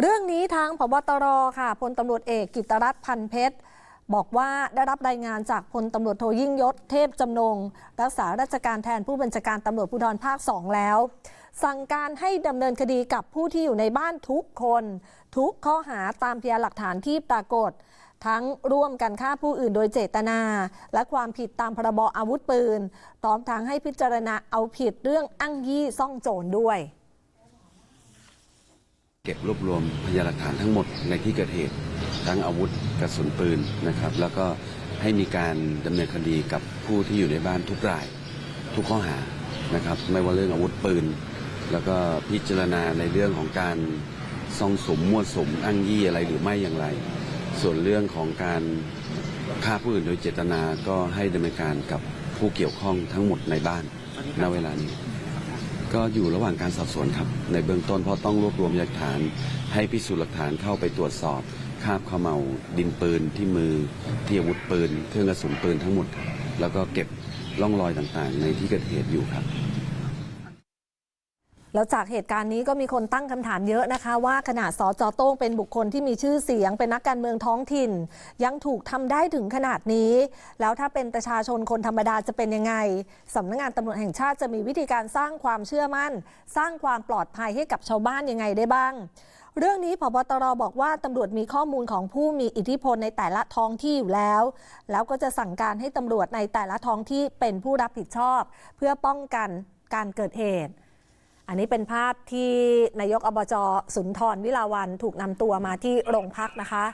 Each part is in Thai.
เรื่องนี้ทางพบตรค่ะพลตำรวจเอกกิตรัตน์พันเพชร บอกว่าได้รับรายงานจากพลตำรวจโทยิ่งยศเทพจำนง รักษาราชการแทนผู้บัญชาการตำรวจภูธรภาค2แล้ว สั่งการให้ดำเนินคดีกับผู้ที่อยู่ในบ้านทุกคน ทุกข้อหาตามพยานหลักฐานที่ปรากฏ ทั้งร่วมกันฆ่าผู้อื่นโดยเจตนา และความผิดตามพรบอาวุธปืนพร้อมทั้งให้พิจารณาเอาผิดเรื่องอ้างยี่ซ่องโจรด้วย เก็บรวบรวมพยานหลักฐานทั้งหมดในที่เกิดเหตุทั้งอาวุธกระสุนปืนนะครับ แล้วก็ให้มีการดำเนินคดีกับผู้ที่อยู่ในบ้านทุกราย ทุกข้อหานะครับ ไม่ว่าเรื่องอาวุธปืน แล้วก็พิจารณาในเรื่องของการซ่องสุมมั่วสุมอ้างยี่อะไรหรือไม่อย่างไร ส่วนเรื่องของการฆ่าผู้อื่นโดยเจตนาก็ให้ดำเนินการกับผู้เกี่ยวข้องทั้งหมดในบ้านณเวลานี้ ก็อยู่ระหว่างการสอบสวนครับ ในเบื้องต้นเพราะต้องรวบรวมหลักฐาน ให้พิสูจน์หลักฐานเข้าไปตรวจสอบคาบขมเมาดินปืนที่มือที่อาวุธปืน เครื่องกระสุนปืนทั้งหมด แล้วก็เก็บร่องรอยต่างๆ ในที่เกิดเหตุอยู่ครับ แล้วจากเหตุการณ์นี้ก็มีคนตั้งคำถามเยอะนะคะ ว่าขนาดสจโต้งเป็นบุคคลที่มีชื่อเสียง เป็นนักการเมืองท้องถิ่น ยังถูกทำได้ถึงขนาดนี้ แล้วถ้าเป็นประชาชนคนธรรมดาจะเป็นยังไงสำนักงานตำรวจแห่งชาติจะมีวิธีการสร้างความเชื่อมั่น สร้างความปลอดภัยให้กับชาวบ้านยังไงได้บ้าง เรื่องนี้พบตรบอกว่าตำรวจมีข้อมูลของผู้มีอิทธิพลในแต่ละท้องที่อยู่แล้ว แล้วก็จะสั่งการให้ตำรวจในแต่ละท้องที่เป็นผู้รับผิดชอบ เพื่อป้องกันการเกิดเหตุ อันนี้เป็นภาพที่นายกอบจสุนทรวิลาวันถูกนำตัวมาที่โรงพักนะคะ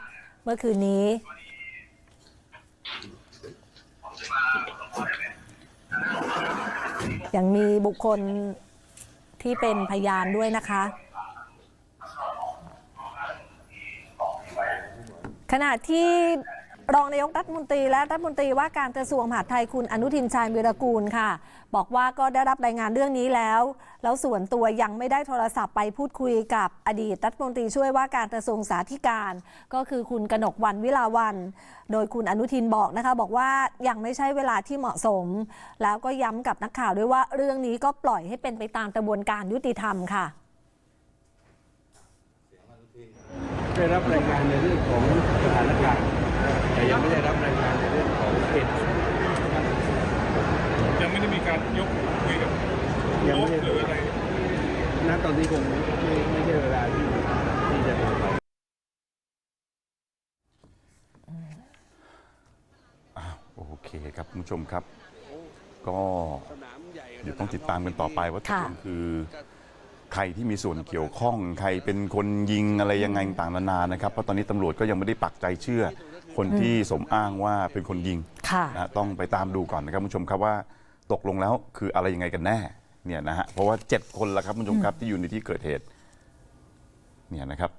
เมื่อคืนนี้ ยังมีบุคคลที่เป็นพยานด้วยนะคะ ขณะที่ รองนายกรัฐมนตรีและรัฐมนตรีว่าการกระทรวงมหาดไทยคุณอนุทินชาญวีรกูลค่ะ บอกว่าก็ได้รับรายงานเรื่องนี้แล้ว แล้วส่วนตัวยังไม่ได้โทรศัพท์ไปพูดคุยกับอดีตรัฐมนตรีช่วยว่าการกระทรวงสาธการ ก็คือคุณกนกวันวิลาวัน โดยคุณอนุทินบอกนะคะ บอกว่ายังไม่ใช่เวลาที่เหมาะสม แล้วก็ย้ำกับนักข่าวด้วยว่าเรื่องนี้ก็ปล่อยให้เป็นไปตามกระบวนการยุติธรรมค่ะได้รับรายงานในเรื่องของสถานการณ์ ไม่ได้รับรายงานในเรื่องของเหตุยังไม่ได้มีการยกคุยกับยังโลไม่กได้หรืออะไรณตอนนี้คงไม่ไม่ใช่เวลาที่ที่จะทำไปโอเคครับคุณผู้ชมครับ ก็เดี๋ยวต้องติดตามกันต่อไปว่าตกลงค่ะคือใครที่มีส่วนเกี่ยวข้อง ใครเป็นคนยิงอะไรยังไงต่างๆนานานะครับ เพราะตอนนี้ตำรวจก็ยังไม่ได้ปักใจเชื่อ คนที่สมอ้างว่าเป็นคนยิงค่ะนะต้องไปตามดูก่อนนะครับคุณผู้ชมครับว่าตกลงแล้วคืออะไรยังไงกันแน่เนี่ยนะฮะเพราะว่าเจ็ดคนแล้วครับคุณผู้ชมครับที่อยู่ในที่เกิดเหตุเนี่ยนะครับ